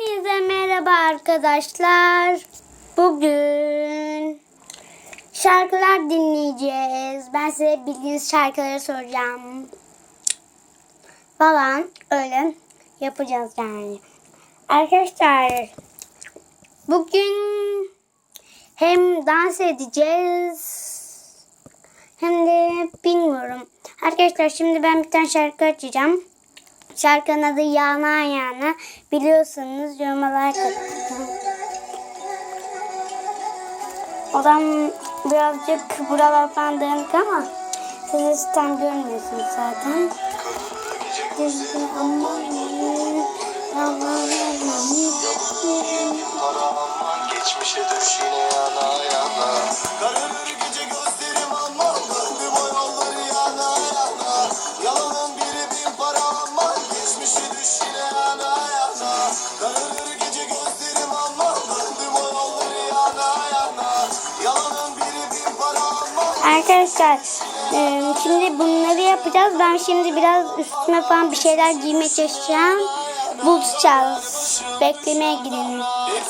Hepinize merhaba arkadaşlar. Bugün şarkılar dinleyeceğiz. Ben size bildiğiniz şarkıları soracağım. Falan öyle yapacağız yani. Arkadaşlar bugün hem dans edeceğiz hem de bilmiyorum. Arkadaşlar şimdi ben bir tane şarkı açacağım. Şarkının adı Yana Yana. Biliyorsunuz yorumlar katılın. Odam birazcık buralar falan dağınık ama siz tam görmüyorsunuz zaten. Geçmişe düş Arkadaşlar e, şimdi bunları yapacağız. Ben şimdi biraz üstüme falan bir şeyler giymeye çalışacağım. Buluşacağız. Beklemeye gidelim.